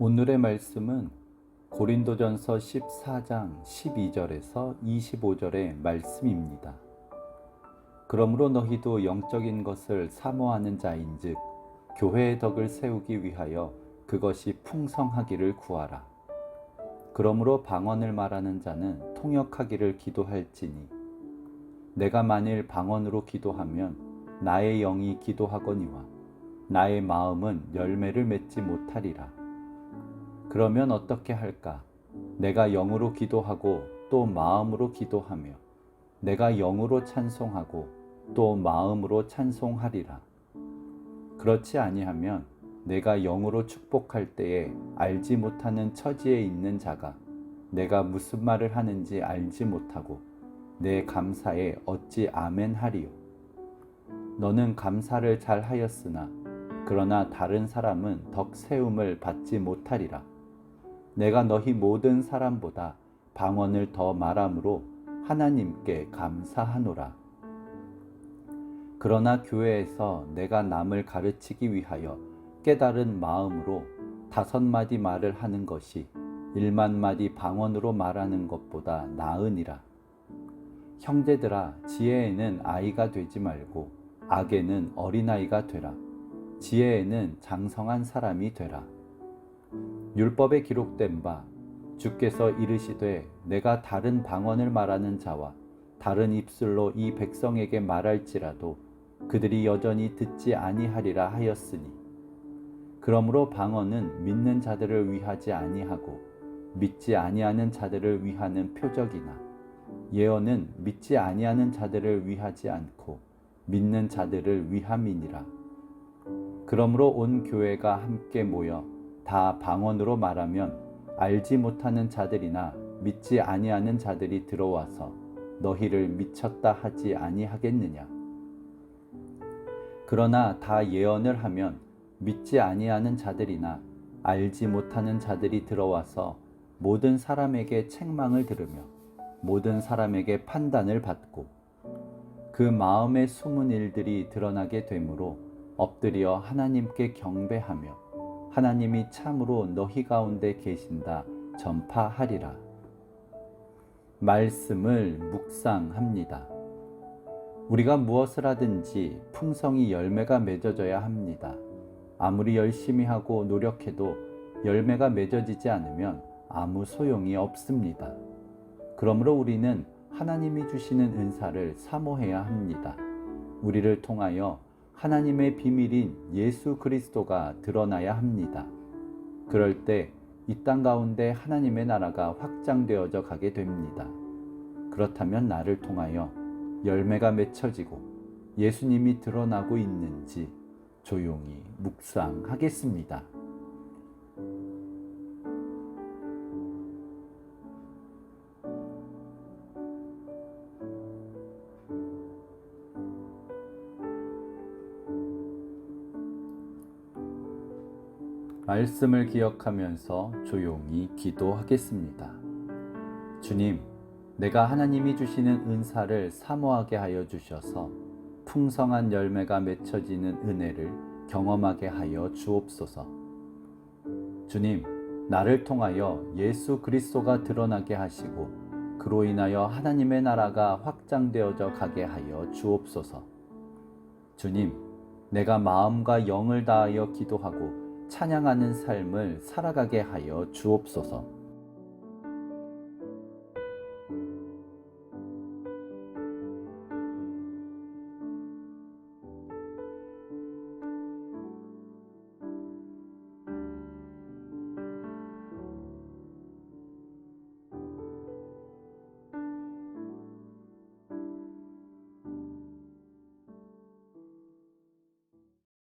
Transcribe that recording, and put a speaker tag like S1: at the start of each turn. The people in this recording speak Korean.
S1: 오늘의 말씀은 고린도전서 14장 12절에서 25절의 말씀입니다. 그러므로 너희도 영적인 것을 사모하는 자인즉 교회의 덕을 세우기 위하여 그것이 풍성하기를 구하라. 그러므로 방언을 말하는 자는 통역하기를 기도할지니 내가 만일 방언으로 기도하면 나의 영이 기도하거니와 나의 마음은 열매를 맺지 못하리라. 그러면 어떻게 할까? 내가 영으로 기도하고 또 마음으로 기도하며 내가 영으로 찬송하고 또 마음으로 찬송하리라. 그렇지 아니하면 내가 영으로 축복할 때에 알지 못하는 처지에 있는 자가 내가 무슨 말을 하는지 알지 못하고 내 감사에 어찌 아멘 하리요. 너는 감사를 잘 하였으나 그러나 다른 사람은 덕 세움을 받지 못하리라. 내가 너희 모든 사람보다 방언을 더 말함으로 하나님께 감사하노라. 그러나 교회에서 내가 남을 가르치기 위하여 깨달은 마음으로 다섯 마디 말을 하는 것이 일만 마디 방언으로 말하는 것보다 나으니라. 형제들아, 지혜에는 아이가 되지 말고 악에는 어린아이가 되라. 지혜에는 장성한 사람이 되라. 율법에 기록된 바 주께서 이르시되 내가 다른 방언을 말하는 자와 다른 입술로 이 백성에게 말할지라도 그들이 여전히 듣지 아니하리라 하였으니 그러므로 방언은 믿는 자들을 위하지 아니하고 믿지 아니하는 자들을 위하는 표적이나 예언은 믿지 아니하는 자들을 위하지 않고 믿는 자들을 위함이니라. 그러므로 온 교회가 함께 모여 다 방언으로 말하면 알지 못하는 자들이나 믿지 아니하는 자들이 들어와서 너희를 미쳤다 하지 아니하겠느냐? 그러나 다 예언을 하면 믿지 아니하는 자들이나 알지 못하는 자들이 들어와서 모든 사람에게 책망을 들으며 모든 사람에게 판단을 받고 그 마음의 숨은 일들이 드러나게 되므로 엎드려 하나님께 경배하며 하나님이 참으로 너희 가운데 계신다 전파하리라. 말씀을 묵상합니다. 우리가 무엇을 하든지 풍성이 열매가 맺어져야 합니다. 아무리 열심히 하고 노력해도 열매가 맺어지지 않으면 아무 소용이 없습니다. 그러므로 우리는 하나님이 주시는 은사를 사모해야 합니다. 우리를 통하여 하나님의 비밀인 예수 그리스도가 드러나야 합니다. 그럴 때 이 땅 가운데 하나님의 나라가 확장되어져 가게 됩니다. 그렇다면 나를 통하여 열매가 맺혀지고 예수님이 드러나고 있는지 조용히 묵상하겠습니다. 말씀을 기억하면서 조용히 기도하겠습니다. 주님, 내가 하나님이 주시는 은사를 사모하게 하여 주셔서 풍성한 열매가 맺혀지는 은혜를 경험하게 하여 주옵소서. 주님, 나를 통하여 예수 그리스도가 드러나게 하시고 그로 인하여 하나님의 나라가 확장되어져 가게 하여 주옵소서. 주님, 내가 마음과 영을 다하여 기도하고 찬양하는 삶을 살아가게 하여 주옵소서.